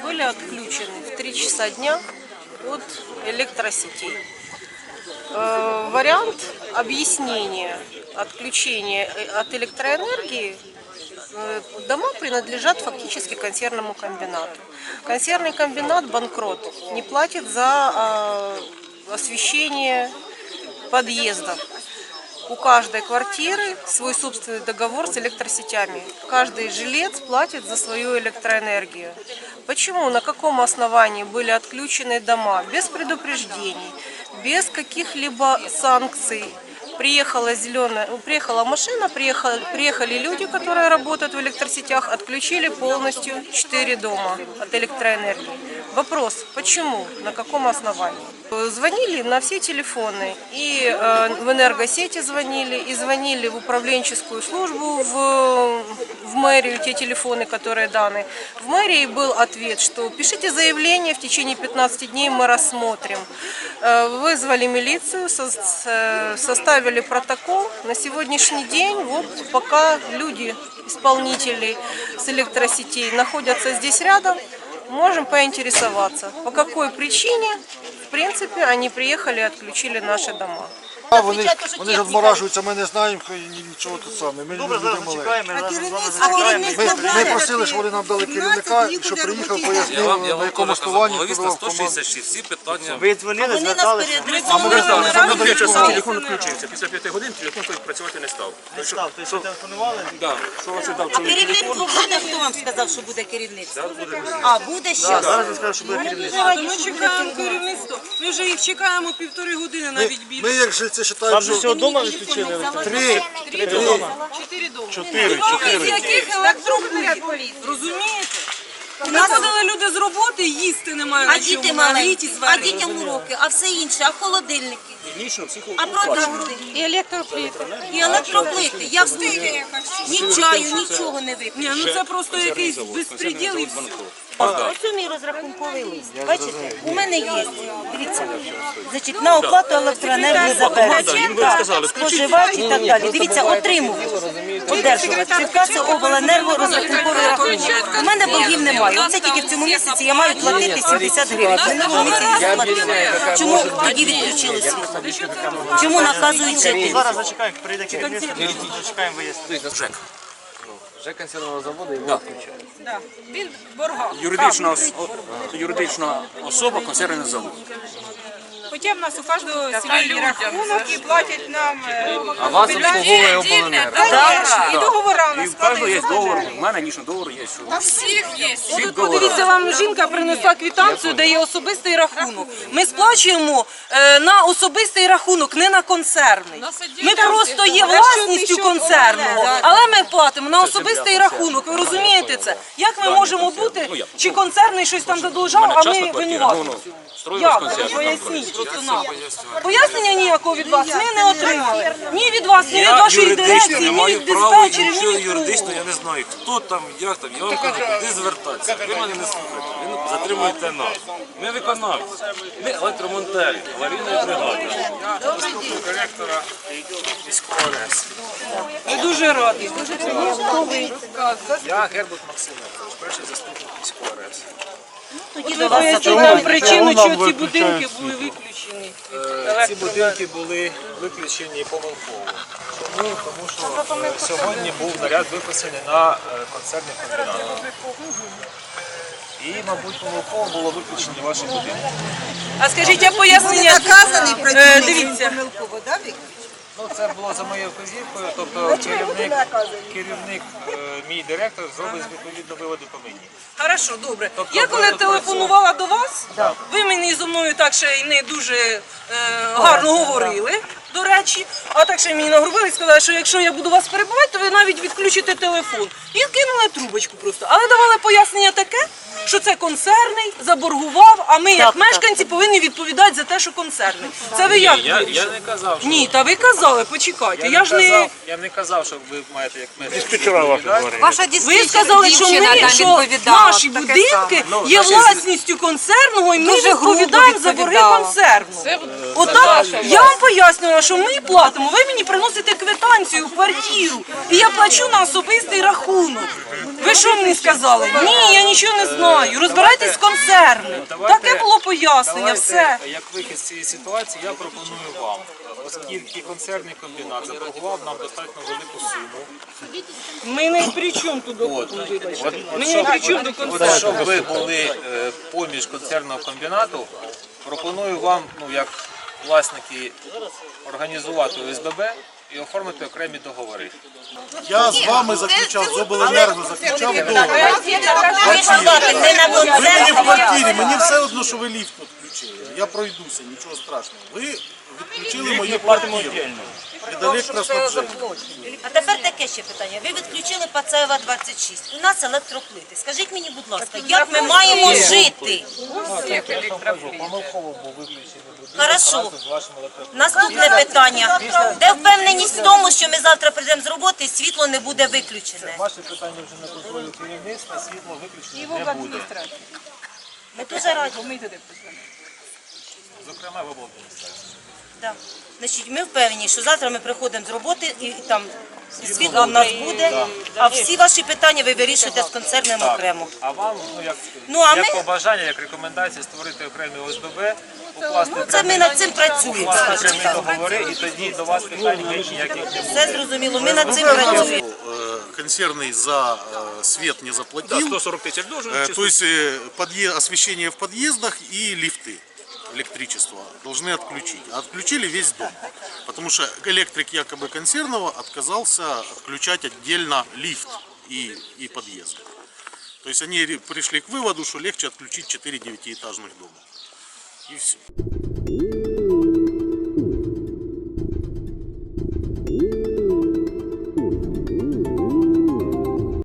были отключены в 3 часа дня от электросетей. Э, Вариант объяснения отключения э, от электроэнергии э, дома принадлежат фактически консервному комбинату. Консервный комбинат банкрот, не платит за э, освещение подъездов. У каждой квартиры свой собственный договор с электросетями. Каждый жилец платит за свою электроэнергию. Почему, на каком основании были отключены дома без предупреждений, без каких-либо санкций? Приехала зеленая, ну, приехала машина, приехали, приехали люди, которые работают в электросетях, отключили полностью 4 дома от электроэнергии. Вопрос, почему, на каком основании? Звонили на все телефоны, и э, в энергосети звонили, и звонили в управленческую службу, в, в мэрию, те телефоны, которые даны. В мэрии был ответ, что пишите заявление, в течение 15 дней мы рассмотрим. Э, Вызвали милицию, с- составили протокол. На сегодняшний день, вот пока люди, исполнители с электросетей находятся здесь рядом, можем поинтересоваться, по какой причине, в принципе, они приехали и отключили наши дома. А вони, ж- вони ж відморажуються, ми не знаємо ні- нічого тут саме. Ми Добре, люди зараз маленькі. зачекаємо, разом з вами А зачекаємо. керівництво Ми, ми просили, щоб вони нам дали керівника, щоб приїхав, Я пояснив, вам, я на вам якому теж казав, основанні логіст хто команду. 166, всі питання. Ви дзвонили, зверталися? А ми за п'ять телефон включився. Після п'яти годин телефон той працювати не став. Не став, то що телефонували? Да. Що вас дав чоловік Керівництво буде, хто вам сказав, що буде керівництво? А, буде ще? Зараз я скажу, що буде керівництво. Ми чекаємо керівництво. Ми вже їх чекаємо півтори години, Ми, ми як жильці вважаємо, Там же що всього дома відключили електрику? три, Чотири дома. Чотири, З чотири. яких електроплит? Розумієте? Приходили люди з роботи, їсти немає А на діти маленькі, а дітям уроки, а все інше, а холодильники, Нічно, всіх а продукти, І електроплити. і електроплити. Я встигну. Ні чаю, нічого не вип'ю. Ну це просто якийсь безпреділ і все. Ось мій розрахунковий лист. Бачите, у мене є. Дивіться, значить, на оплату електроенергії за березень, споживач і так далі. Дивіться, отримую, одержувати. Черкаси обленерго розрахунковий рахунок. У мене боргів немає. Оце тільки в цьому місяці я маю платити 70 гривень. В минулому місяці заплатила. Чому тоді відключили світло? Чому наказують жителів? Зараз зачекаємо, прийде керівництво, зачекаємо вияснити. ЖЕК. Вже консервного заводу його відключають. Да. Він борга. Юридична, ос- о- юридична особа консервний завод. Хоча в нас у кожного свій рахунок і платять нам е, А вас обслуговує обленерго. конечно, і договори у І нас в кожного є складаються. договор, у мене нічно договор є. Що... Всіх є. Всіх От подивіться, вам жінка принесла квитанцію, де є особистий рахунок. Ми сплачуємо е, на особистий рахунок, не на концерний. Ми просто є власністю концерного, але ми платимо на особистий рахунок. Ви розумієте це? Як ми можемо бути, чи концерний щось там задовжав, а ми Частна квартира, ну, Як? Поясніть нам. Пояснення ніякого від вас ми не отримали. Ні від вас, ні від Я вашої юридично дирекції, ні маю від права, диспетчерів, нічого ні від юридично кого. я не знаю, хто там, як там. Я вам кажу, куди звертатися. Ви мене не слухаєте, ви затримуєте нас. Ми виконавці, ми електромонтери, аварійної бригади. Директора міського РЕС. Ми дуже раді. Дуже приємно. Я Гербут Максимович, перший заступник. Тоді вас Поясніть нам причину, чому ці будинки були виключені. Ці будинки були виключені помилково. Чому? Тому що е, сьогодні був наряд виписаний на е, концерний. І, мабуть, помилково було виключені ваші будинки. А скажіть, я пояснення... наказаний Е, Дивіться. Ну, це було за моєю вказівкою, тобто керівник, керівник е, мій директор зробить відповідно виводи по мені. Хорошо, добре. Тобто Я коли телефонувала до вас, ви мені зі мною так ще й не дуже е, гарно говорили, до речі, а так ще мені нагрубили і сказали, що якщо я буду вас перебувати, то ви навіть відключите телефон. І кинули трубочку просто. Але давали пояснення таке, що це концерний, заборгував, а ми, як мешканці, повинні відповідати за те, що концерний. Це ви як? Я, я не казав, що Ні, та ви казали, почекайте. я, Я не ж не. казав, я не казав, що ви маєте як мешканці. Ваша Ви сказали, що ми що наші будинки є власністю концерного, і ми Дуже грубо відповідаємо за борги відповідала. концерну. Отак я вам пояснювала, що ми платимо. Ви мені приносите квитанцію в квартиру, і я плачу на особистий рахунок. Ви що мені сказали? Ні, я нічого не знаю. Розбирайтесь з концерном. Таке було пояснення. Все. Як вихід з цієї ситуації, я пропоную вам, оскільки концерний комбінат заборгував нам достатньо велику суму. Ми не при чому тут доходимо, вибачте. Ми не при чому до От концерну. щоб ви були е, поміж концерного комбінату, пропоную вам, ну як власники, організувати ОСББ і оформити окремі договори. Я з вами заключав, з обленерго заключав договор. Ви мені в квартирі, мені все одно, що ви ліфт відключили. Я пройдуся, нічого страшного. Ви відключили мою квартиру. А тепер таке ще питання. Ви відключили Пацаєва 26. У нас електроплити. Скажіть мені, будь ласка, як ми маємо жити? Помилково був виключений Хорошо. Наступне питання. Де впевненість в тому, що ми завтра прийдемо з роботи і світло не буде виключене? Ваше питання вже на контролі керівництва, світло виключено не буде. Ми дуже раді. Зокрема, в обладміністрації. Да. Значить, ми впевнені, що завтра ми приходимо з роботи і там світло в нас буде, а всі ваші питання ви вирішуєте з концерном окремо. А вам, ну як, Ну, а як ми- побажання, як рекомендація створити окремі ОСББ, укласти Ну, це ми над цим працюємо, укласти скажімо окремі так. договори, і тоді до вас питань більше ніяких не буде. Все зрозуміло, ми над цим працюємо. Концерный за э, свет не Да, заплатил. 140 тисяч должен. Э, чисто. То есть э, подъе- освещение в подъездах и лифты Электричество должны отключить. А отключили весь дом. Потому что электрик якобы консервного отказался отключать отдельно лифт и, и подъезд. То есть они пришли к выводу, что легче отключить 4 девятиэтажных дома. И все.